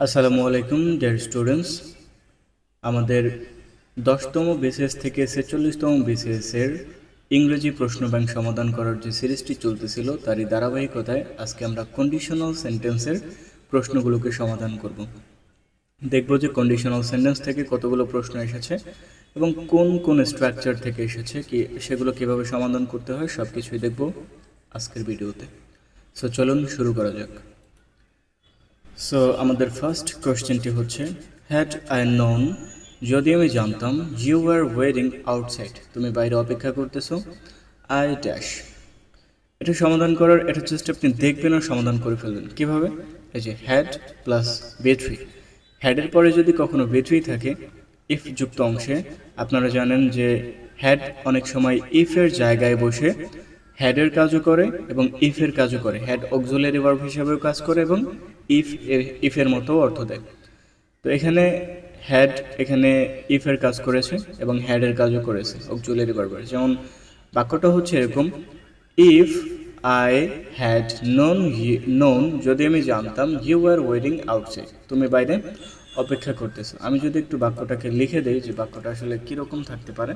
আসসালামু আলাইকুম dear students আমাদের দশতম বিসিএস থেকে ছেচল্লিশতম বিসিএসের ইংরেজি প্রশ্ন ব্যাংক সমাধান করার যে সিরিজটি চলতেছিল, তারই ধারাবাহিকতায় আজকে আমরা কন্ডিশনাল সেন্টেন্সের প্রশ্নগুলোকে সমাধান করব। দেখব যে কন্ডিশনাল সেন্টেন্স থেকে কতগুলো প্রশ্ন এসেছে এবং কোন কোন স্ট্রাকচার থেকে এসেছে, কি সেগুলো কীভাবে সমাধান করতে হয় সব কিছুই দেখব আজকের ভিডিওতে। সো চলুন শুরু করা যাক। সো আমাদের ফার্স্ট কোয়েশ্চেনটি হচ্ছে হ্যাড আই নন যদি আমি জানতাম ইউ আর ওয়েডিং আউটসাইড তুমি বাইরে অপেক্ষা করতেছো? আই ড্যাশ এটা সমাধান করার, এটা জাস্ট আপনি দেখবেন আর সমাধান করে ফেলবেন। কীভাবে? এই যে হ্যাড প্লাস বেথ্রি হ্যাডের পরে যদি কখনো বেথ্রি থাকে ইফ যুক্ত অংশে, আপনারা জানেন যে হ্যাড অনেক সময় ইফের জায়গায় বসে হ্যাডের কাজও করে এবং ইফের কাজও করে। হ্যাড অক্সুলারি ভার্ব হিসাবেও কাজ করে এবং ইফ এর ইফের মতো অর্থ দেয়। তো এখানে হ্যাড এখানে ইফের কাজ করেছে এবং হ্যাডের কাজও করেছে অক্সুলারি ভার্বের যেমন বাক্যটা হচ্ছে এরকম if I had known known যদি আমি জানতাম ইউ আর ওয়েটিং আউটসাইড তুমি বাইরে অপেক্ষা করতেছো। আমি যদি একটু বাক্যটাকে লিখে দেই যে বাক্যটা আসলে কীরকম থাকতে পারে,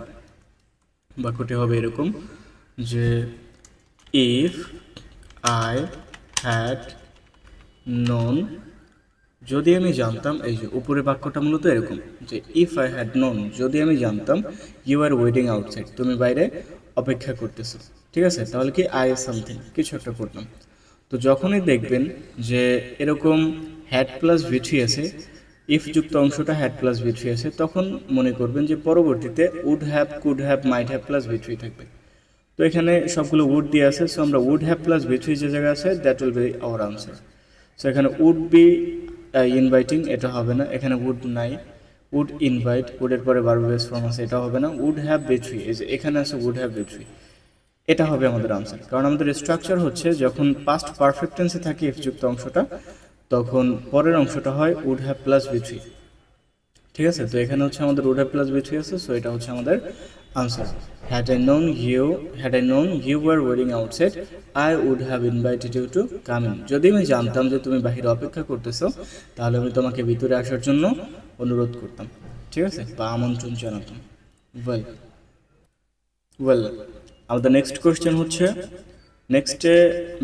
বাক্যটি হবে এরকম যে ইফ আই হ্যাড নোন। যদি আমি জানতাম, এই যে উপরে বাক্যটা মূলত এরকম, যে ইফ আই হ্যাড নন যদি আমি জানতাম ইউ আর ওয়েটিং আউটসাইড তুমি বাইরে অপেক্ষা করতেছো, ঠিক আছে? তাহলে কি আই সামথিং কিছু একটা করতাম। তো যখনই দেখবেন যে এরকম হ্যাড প্লাস ভিথ্রি আছে ইফ যুক্ত অংশটা হ্যাড প্লাস ভিথ্রি আছে, তখন মনে করবেন যে পরবর্তীতে would have could have might have plus V three থাকবে। তো এখানে সবগুলো উড দিয়ে আছে সো আমরা উড হ্যাভ প্লাস ভিথ্রি যে জায়গায় আছে that will be our answer so এখানে উড বি ইনভাইটিং এটা হবে না। এখানে উড নাই। উড ইনভাইট উডের পরে বার বেস ফর্ম আছে এটা হবে না। উড হ্যাভ ভিথ্রি এই যে এখানে আছে উড হ্যাভ ভিথ্রি এটা হবে আমাদের আনসার কারণ আমাদের স্ট্রাকচার হচ্ছে, যখন পাস্ট পারফেক্ট টেন্সে থাকে ইফ যুক্ত অংশটা, তখন পরের অংশটা হয় উড হ্যাভ প্লাস ভিথ্রি ঠিক আছে? তো এখানে হচ্ছে আমাদের would have plus V three আছে? সো এটা হচ্ছে আমাদের answer had I known you had I known you were waiting outside I would have invited you to come in যদি আমি জানতাম যে তুমি বাহিরে অপেক্ষা করতেছো, তাহলে আমি তোমাকে ভিতরে আসার জন্য অনুরোধ করতাম। ঠিক আছে? বা আমন্ত্রণ জানাতাম। ওয়েল ওয়েল আমাদের নেক্সট কোয়েশ্চেন হচ্ছে নেক্সটে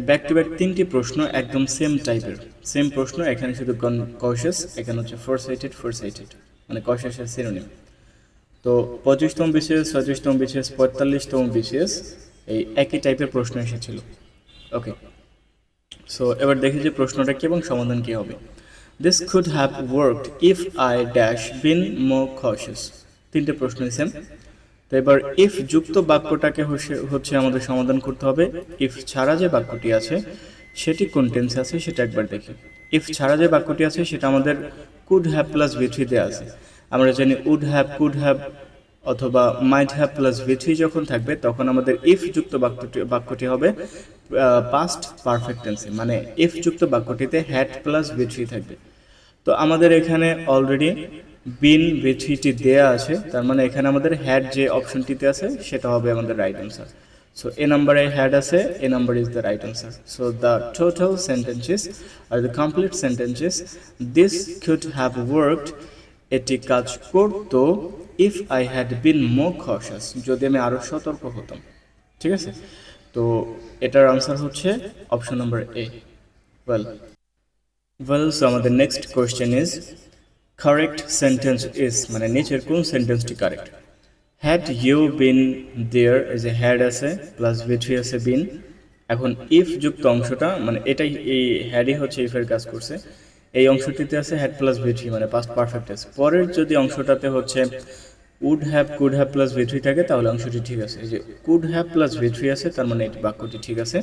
ব্যাক টু ব্যাক তিনটি প্রশ্ন একদম সেম টাইপের সেম প্রশ্ন, এখানে শুধু কন কশাস এখানে হচ্ছে ফোর সাইটেড ফোর সাইটেড মানে কশাসের সিনোনিম তো পঁচিশতম বিশেষ ছত্রিশতম বিশেষ পঁয়তাল্লিশতম বিশেষ এই একই টাইপের প্রশ্ন এসেছিল। ওকে সো এবার দেখি যে প্রশ্নটা কি এবং সমাধান কি হবে। This could have worked if I dash been more cautious তিনটে প্রশ্ন সেম তো এবার ইফ যুক্ত বাক্যটাকে হচ্ছে- হচ্ছে আমাদের সমাধান করতে হবে। ইফ ছাড়া যে বাক্যটি আছে, সেটি কোন টেন্সে আছে সেটা একবার দেখি। ইফ ছাড়া যে বাক্যটি আছে, সেটা আমাদের কুড হ্যাভ প্লাস ভিথ্রিতে আছে। আমরা জানি উড হ্যাভ কুড হ্যাভ অথবা মাইট হ্যাভ প্লাস ভিথ্রি যখন থাকবে, তখন আমাদের ইফ যুক্ত বাক্যটি বাক্যটি হবে পাস্ট পারফেক্ট টেন্সে মানে ইফ যুক্ত বাক্যটিতে হ্যাড প্লাস ভিথ্রি থাকবে। তো আমাদের এখানে অলরেডি বিন বিথ্রিটি দেয়া আছে, তার মানে এখানে আমাদের হ্যাড যে অপশনটিতে আছে, সেটা হবে আমাদের রাইট অ্যান্সার সো এ নাম্বারে হ্যাড আছে A number is the right answer so the total sentences are the complete sentences this could have worked এটি কাজ করতো if I had been more cautious যদি আমি আরও সতর্ক হতাম। ঠিক আছে? তো, এটার আনসার হচ্ছে option number A well well so আমাদের next question is correct sentence is মানে নিচের কোন সেন্টেন্সটি correct had you been there as a had আছে প্লাস ভিথ্রি আছে বিন এখন ইফ যুক্ত অংশটা মানে এটাই এই হ্যাডই হচ্ছে ইফের কাজ করছে। এই অংশটিতে আছে হ্যাড প্লাস ভিথ্রি মানে পাস্ট পারফেক্ট আছে পরের যদি অংশটাতে হচ্ছে would have could have plus V three থাকে, তাহলে অংশটি ঠিক আছে। এই যে কুড হ্যাভ প্লাস ভিথ্রি আছে, তার মানে এটি বাক্যটি ঠিক আছে।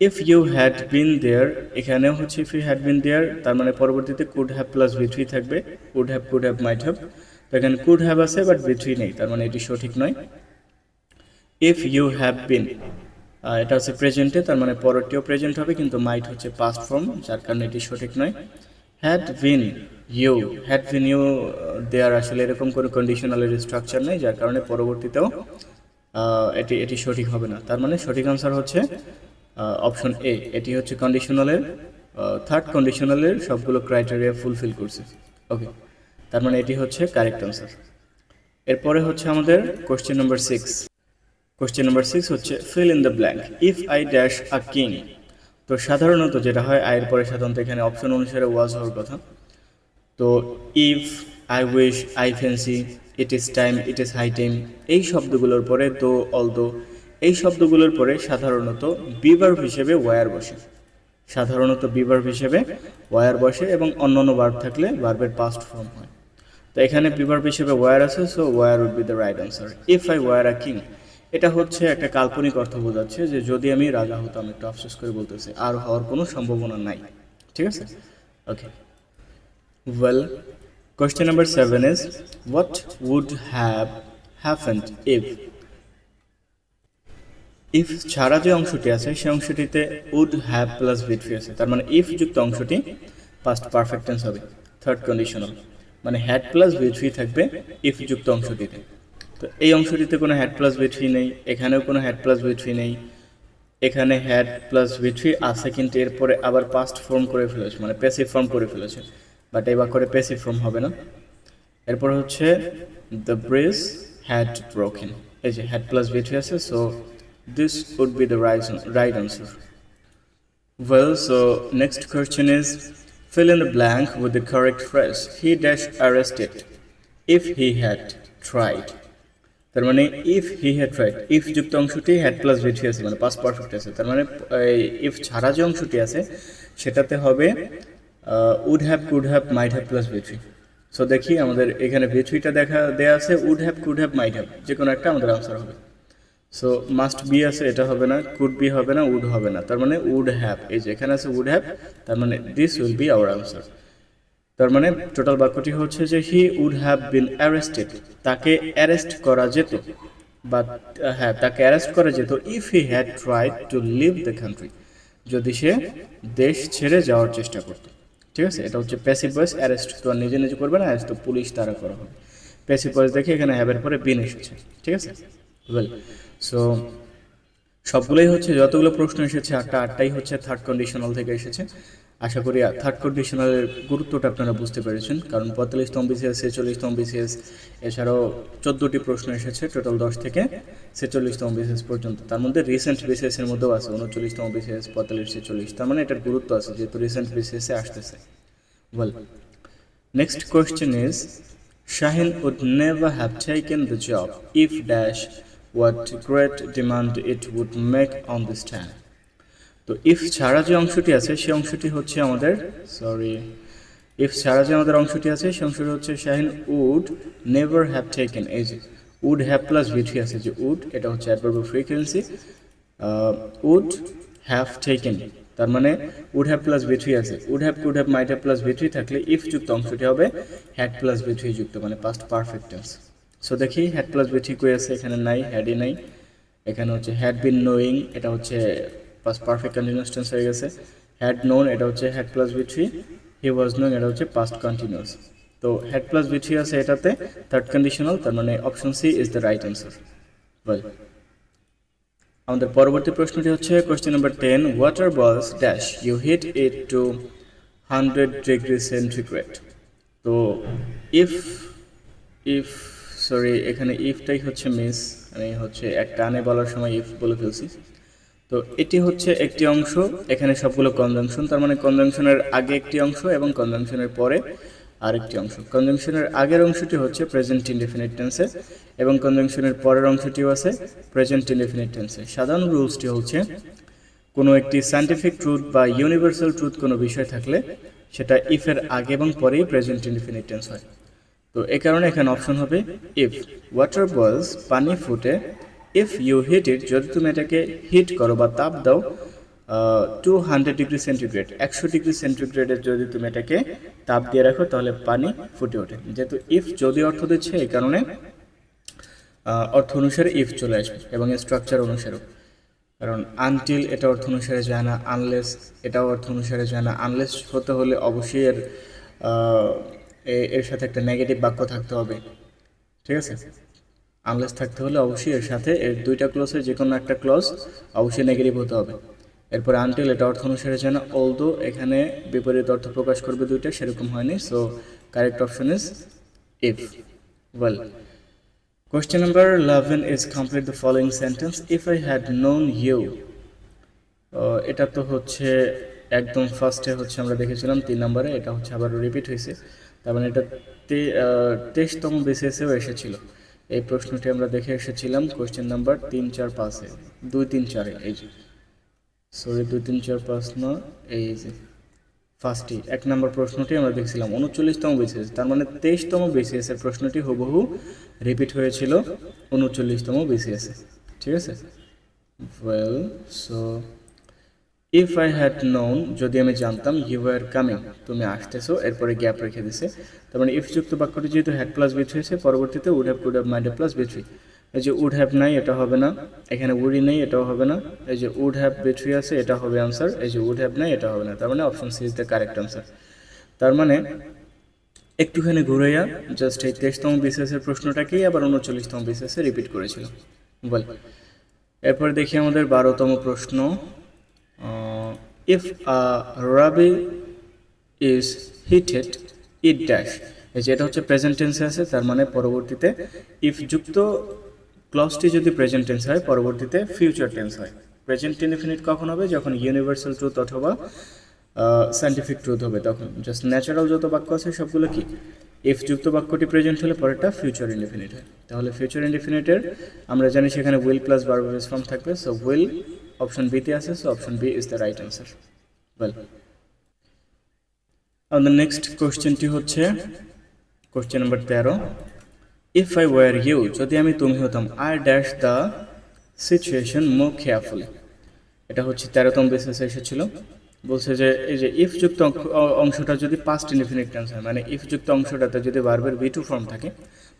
If you had been there এখানেও হচ্ছে if you had been there তার মানে পরবর্তীতে could have plus V three থাকবে। Could have could have might have এখানে কুড হ্যাভ আছে বাট ভিথ্রি নেই। তার মানে এটি সঠিক নয়। ইফ ইউ হ্যাভ বিন এটা হচ্ছে প্রেজেন্টে তার মানে পরেরটিও প্রেজেন্ট হবে, কিন্তু মাইট হচ্ছে পাস্ট ফর্ম যার কারণে এটি সঠিক নয়। Had been you had been you there আসলে এরকম কোনো কন্ডিশনালের স্ট্রাকচার নেই, যার কারণে পরবর্তীতেও এটি এটি সঠিক হবে না। তার মানে সঠিক আনসার হচ্ছে অপশন এ এটি হচ্ছে কন্ডিশনালের থার্ড কন্ডিশনালের সবগুলো ক্রাইটেরিয়া ফুলফিল করছে। ওকে তার মানে এটি হচ্ছে কারেক্ট আনসার এরপরে হচ্ছে আমাদের question number six question number six হচ্ছে fill in the blank if I dash a king তো সাধারণত যেটা হয় আয়ের পরে সাধারণত এখানে অপশন অনুসারে ওয়াজ হওয়ার কথা। তো if I wish I fancy it is time it is high time এই শব্দগুলোর পরে দো অলদো এই শব্দগুলোর পরে সাধারণত বিভার্ভ হিসেবে ওয়ার বসে। সাধারণত বিভার্ভ হিসেবে ওয়ার বসে এবং অন্যান্য বার্ব থাকলে বার্বের পাস্ট ফর্ম হয়। তো এখানে বিভার্ভ হিসেবে ওয়ার আছে so were would be the right answer if I were a king এটা হচ্ছে একটা কাল্পনিক অর্থ বোঝাচ্ছে যে যদি আমি রাজা হতাম, একটু আফসোস করে বলতেছে, আর হওয়ার কোনো সম্ভাবনা নাই। ঠিক আছে? Okay well question number seven is what would have happened if if ছাড়া যে অংশটি আছে সেই অংশটিতে would have plus V three আছে। তার মানে ইফ যুক্ত অংশটি পাস্ট পারফেক্ট টেন্স হবে থার্ড কন্ডিশনাল মানে হ্যাড প্লাস ভিট্রি থাকবে ইফ যুক্ত অংশটিতে। তো এই অংশটিতে কোনো হ্যাড প্লাস ভিট্রি নেই, এখানেও কোনো হ্যাড প্লাস ভিট্রি নেই। এখানে হ্যাড প্লাস ভিট্রি আছে কিন্তু এরপরে আবার পাস্ট ফর্ম করে ফেলেছে মানে প্যাসিভ ফর্ম করে ফেলেছে। বাট এবার করে প্যাসিভ ফর্ম হবে না। এরপর হচ্ছে দ্য ব্রিজ হ্যাড ব্রোকেন এই যে হ্যাড প্লাস ভিট্রি আছে so this would be the right right answer well so next question is fill in the blank with the correct phrase. He dash arrested, if he had tried. তার মানে if he had tried if যুক্ত অংশটি had plus ভিটি আছে মানে past perfect আছে তার মানে if ছাড়া যে অংশটি আছে, সেটাতে হবে would have could have might have plus V three so দেখি আমাদের এখানে ভিট্রিটা দেখা, দেয়া আছে would have could have might have যে কোনো একটা আমাদের আনসার হবে সো মাস্ট বি আছে, এটা হবে না কুড বি হবে না উড হবে না। তার মানে উড হ্যাভ এই যে এখানে আছে উড হ্যাভ তার মানে this will be our answer তার মানে টোটাল বাক্যটি হচ্ছে যে he would have been arrested তাকে অ্যারেস্ট করা যেত, বা হ্যাঁ তাকে অ্যারেস্ট করা যেত if he had tried to leave the country যদি সে দেশ ছেড়ে যাওয়ার চেষ্টা করত। ঠিক আছে? এটা হচ্ছে প্যাসিভ ভয়েস অ্যারেস্ট তো নিজে নিজে করবে না অ্যারেস্ট তো পুলিশ তারা করা হবে। প্যাসিভ ভয়েস দেখে এখানে হ্যাভের পরে বিন এসেছে। ঠিক আছে? ওয়েল সো সবগুলোই হচ্ছে, যতগুলো প্রশ্ন এসেছে, আটটা, আটটাই হচ্ছে থার্ড কন্ডিশনাল থেকে এসেছে। আশা করি থার্ড কন্ডিশনালের গুরুত্বটা আপনারা বুঝতে পেরেছেন, কারণ পঁয়তাল্লিশতম বিসিএস ছেচল্লিশতম বিসিএস এছাড়াও চোদ্দোটি প্রশ্ন এসেছে টোটাল দশ থেকে ছেচল্লিশতম বিসিএস পর্যন্ত। তার মধ্যে রিসেন্ট বিসিএসের মধ্যেও আছে উনচল্লিশতম বিসিএস পঁয়তাল্লিশ, ছেচল্লিশ, তার মানে এটার গুরুত্ব আছে, যেহেতু রিসেন্ট বিসিএসে আসতেছে। Well next question is Shahin would never have taken the job if dash what great demand it would make on this time তো ইফ ছাড়া যে অংশটি আছে সেই অংশটি হচ্ছে আমাদের সরি ইফ ছাড়া যে আমাদের অংশটি আছে সেই অংশটি হচ্ছে Shahin would never have taken এই যে উড হ্যাভ প্লাস ভিটি আছে, যে উড এটা হচ্ছে adverb frequency would have taken তার মানে would have plus V three আছে would have could have might have plus V three থাকলে ইফ যুক্ত অংশটি হবে হ্যাড প্লাস ভিট্রি যুক্ত মানে পাস্ট পারফেক্ট টেন্স সো দেখি হ্যাড প্লাস ভিট্রি কই আছে, এখানে নাই হ্যাডই নাই। এখানে হচ্ছে হ্যাড বিন নোয়িং এটা হচ্ছে পাস্ট পারফেক্ট কন্টিনিউয়াস টেন্স হয়ে গেছে। হ্যাড নোন এটা হচ্ছে had plus V three he was known এটা হচ্ছে পাস্ট কন্টিনিউয়াস তো হ্যাড প্লাস বি থ্রি আছে এটাতে থার্ড কন্ডিশনাল তার মানে option C is the right answer well আমাদের পরবর্তী প্রশ্নটি হচ্ছে question number ten water boils dash you heat it to hundred degree centigrade তো ইফ ইফ সরি এখানে ইফটাই হচ্ছে মিস আমি হচ্ছে এক টানে বলার সময় ইফ বলে ফেলছি। তো এটি হচ্ছে একটি অংশ, এখানে সবগুলো কনজাংশন তার মানে কনজাংশনের আগে একটি অংশ এবং কনজাংশনের পরে আরেকটি অংশ। কনজাংশনের আগের অংশটি হচ্ছে প্রেজেন্ট ইনডেফিনিট টেন্সে এবং কনজাংশনের পরের অংশটিও আছে প্রেজেন্ট ইনডেফিনিট টেন্সে সাধারণ রুলসটি হচ্ছে, কোনো একটি সায়েন্টিফিক ট্রুথ বা ইউনিভার্সাল ট্রুথ কোনো বিষয় থাকলে সেটা ইফের আগে এবং পরেই প্রেজেন্ট ইনডেফিনিট টেন্স হয়। তো এই কারণে এখানে অপশন হবে ইফ ওয়াটার বলস পানি ফুটে। ইফ ইউ হিট ইট যদি তুমি এটাকে হিট করো বা তাপ দাও টু হান্ড্রেড ডিগ্রি সেন্টিগ্রেড একশো ডিগ্রি সেন্টিগ্রেডের যদি তুমি এটাকে তাপ দিয়ে রাখো, তাহলে পানি ফুটে ওঠে। যেহেতু ইফ যদি অর্থ দিচ্ছে এই কারণে অর্থ অনুসারে ইফ চলে আসবে এবং স্ট্রাকচার অনুসারেও। কারণ আনটিল এটা অর্থ অনুসারে যায় না আনলেস এটাও অর্থ অনুসারে যায় না আনলেস হতে হলে অবশ্যই এর এ- এর সাথে একটা নেগেটিভ বাক্য থাকতে হবে। ঠিক আছে? আনলেস থাকতে হলে অবশ্যই এর সাথে এর দুইটা ক্লসের যে কোনো একটা ক্লস অবশ্যই নেগেটিভ হতে হবে। এরপর আনটিল এটা অর্থ অনুসারে যায় না অলদো এখানে বিপরীত অর্থ প্রকাশ করবে দুইটা, সেরকম হয়নি। So correct option is if well question number eleven is complete the following sentence if I had known you এটা তো হচ্ছে একদম ফার্স্টে হচ্ছে আমরা দেখেছিলাম, তিন নম্বরে, এটা হচ্ছে আবার রিপিট হয়েছে। তার মানে এটা তেইশতম বিসিএসেও এসেছিল। এই প্রশ্নটি আমরা দেখে এসেছিলাম কোয়েশ্চেন নাম্বার তিন চার পাঁচে দুই তিন চারে এই যে। সরি দুই তিন চার পাঁচ না এই যে। ফার্স্টই এক নম্বর প্রশ্নটি আমরা দেখছিলাম, উনচল্লিশতম বিসিএস তার মানে তেইশতম বিসিএস এর প্রশ্নটি হুবহু রিপিট হয়েছিল উনচল্লিশতম বিসিএস ঠিক আছে? Well so if I had known যদি আমি জানতাম ইউ আর কামিং তুমি আসতেছো, এরপরে গ্যাপ রেখে দিছে। তার মানে ইফ যুক্ত বাক্যটি যেহেতু হ্যাড প্লাস বিথ হয়েছে পরবর্তীতে would have could have mind plus V three এই যে উড হ্যাভ নাই, এটা হবে না। এখানে উডি নেই, এটাও হবে না। এই যে উড হ্যাভ বিথ্রি আছে, এটা হবে আনসার এই যে উড হ্যাভ নাই, এটা হবে না। তার মানে option C is the correct answer তার মানে একটুখানি ঘুরাইয়া জাস্ট এই তেইশতম বিসিএসের প্রশ্নটাকেই আবার উনচল্লিশতম বিসিএসে রিপিট করেছিল। বল। এরপর দেখি আমাদের বারোতম প্রশ্ন। If a Rabi is heated it dash এই যে এটা হচ্ছে প্রেজেন্ট টেন্সে আছে, তার মানে পরবর্তীতে ইফ যুক্ত ক্লসটি যদি প্রেজেন্ট টেন্স হয়, পরবর্তীতে ফিউচার টেন্স হয়। প্রেজেন্ট ইনফিনিট কখন হবে? যখন ইউনিভার্সাল ট্রুথ অথবা সায়েন্টিফিক ট্রুথ হবে তখন। জাস্ট ন্যাচারাল যত বাক্য আছে, সবগুলো কি? ইফ যুক্ত বাক্যটি প্রেজেন্ট হলে পরেরটা ফিউচার ইনডিফিনিট হয়। তাহলে ফিউচার ইনডিফিনিটের আমরা জানি সেখানে will plus verb base form থাকবে। সো উইল অপশন বিতে আছে so option B is the right answer well আমাদের নেক্সট কোশ্চেনটি হচ্ছে কোশ্চেন নাম্বার তেরো ইফ আই ওয়ার ইউ যদি আমি তুমি হতাম I dash the situation more carefully এটা হচ্ছে তেরোতম বেসিসে এসেছিল বলছে যে, এই যে ইফ যুক্ত অংশটা যদি পাস্ট ইনডিফিনিট টেন্স হয় মানে ইফ যুক্ত অংশটাতে যদি বারবার বি টু ফর্ম থাকে,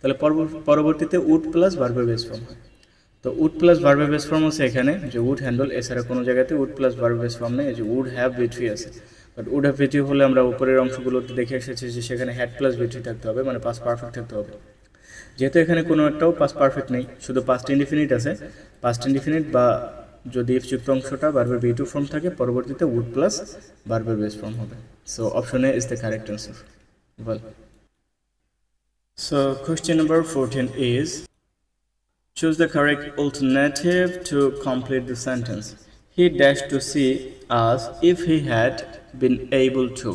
তাহলে পরব- পরবর্তীতে would plus verb base form হয়। তো would plus verb base form আছে এখানে, যে উড হ্যান্ডল এছাড়া কোনো জায়গাতে would plus verb base form নেই যে উড হ্যাভ ভিট্রি আছে। বাট উড হ্যাভ বিট্রি হলে আমরা উপরের অংশগুলোতে দেখে এসেছি যে সেখানে হ্যাড প্লাস ভিট্রি থাকতে হবে মানে পাস পারফেক্ট থাকতে হবে। যেহেতু এখানে কোনো একটাও পাস পারফেক্ট নেই, শুধু পাস্ট ইনডিফিনিট আছে পাস্ট ইনডিফিনিট বা যদি ইফ যুক্ত অংশটা বারবার বি টু ফর্ম থাকে, পরবর্তীতে would plus verb base form হবে। So option A is the correct answer well so question number fourteen is choose the correct alternative to complete the sentence. He dashed to see us if he had been able to.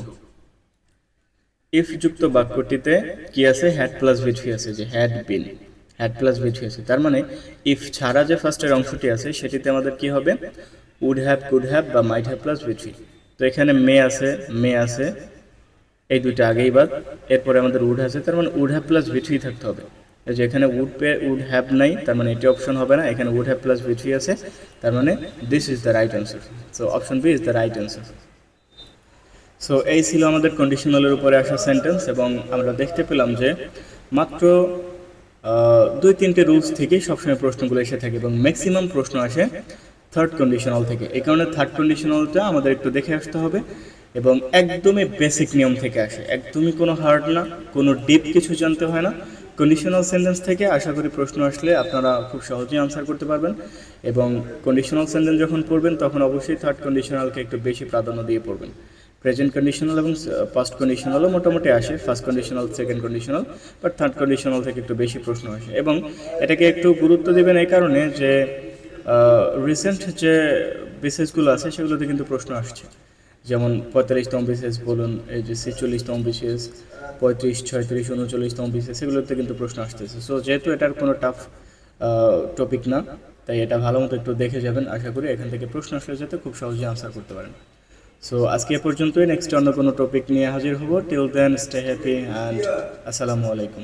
If যুক্ত বাক্যটিতে কি আছে? Had plus V three আছে যে had been had plus V three আছে। তার মানে if ছাড়া যে ফার্স্টের অংশটি আছে, সেটিতে আমাদের কি হবে? উড হ্যাভ কুড হ্যাভ বা মাইট হ্যাভ প্লাস ভিটরি তো এখানে মে আছে মে আছে। এই দুইটা আগেই বাদ। এরপরে আমাদের উড আছে। তার মানে উড হ্যাভ প্লাস ভিটরি থাকতে হবে। যে এখানে উড পে উড হ্যাভ নাই, তার মানে এটি অপশন হবে না। এখানে উড হ্যাভ প্লাস ভিটরি আছে, তার মানে this is the right answer so option B is the right answer so এই ছিল আমাদের কন্ডিশনালের উপরে আসা সেন্টেন্স এবং আমরা দেখতে পেলাম যে মাত্র দুই তিনটে রুলস থেকেই সবসময় প্রশ্নগুলো এসে থাকে এবং ম্যাক্সিমাম প্রশ্ন আসে থার্ড কন্ডিশনাল থেকে। এই কারণে থার্ড কন্ডিশনালটা আমাদের একটু দেখে আসতে হবে এবং একদমই বেসিক নিয়ম থেকে আসে। একদমই কোনো হার্ড না, কোনো ডিপ কিছু জানতে হয় না। কন্ডিশনাল সেন্টেন্স থেকে আশা করি প্রশ্ন আসলে আপনারা খুব সহজেই আনসার করতে পারবেন এবং কন্ডিশনাল সেন্টেন্স যখন পড়বেন, তখন অবশ্যই থার্ড কন্ডিশনালকে একটু বেশি প্রাধান্য দিয়ে পড়বেন। প্রেজেন্ট কন্ডিশনাল এবং ফার্স্ট কন্ডিশনালও মোটামুটি আসে first conditional second conditional but third conditional থেকে একটু বেশি প্রশ্ন আসে। এবং এটাকে একটু গুরুত্ব দেবেন এই কারণে যে রিসেন্ট যে বিসেসগুলো আছে, সেগুলোতে কিন্তু প্রশ্ন আসছে। যেমন পঁয়তাল্লিশতম বিসেস বলুন, এই যে ছেচল্লিশতম বিসেস পঁয়ত্রিশ, ছয়ত্রিশ উনচল্লিশতম বিসেস এগুলোতে কিন্তু প্রশ্ন আসতেছে। সো যেহেতু এটার কোনো টাফ টপিক না, তাই এটা ভালো মতো একটু দেখে যাবেন, আশা করি এখান থেকে প্রশ্ন আসলে যাতে খুব সহজে আনসার করতে পারেন। সো আজকে এ পর্যন্তই নেক্সট অন্য কোনো টপিক নিয়ে হাজির হব। Till then stay happy and আসসালামু আলাইকুম।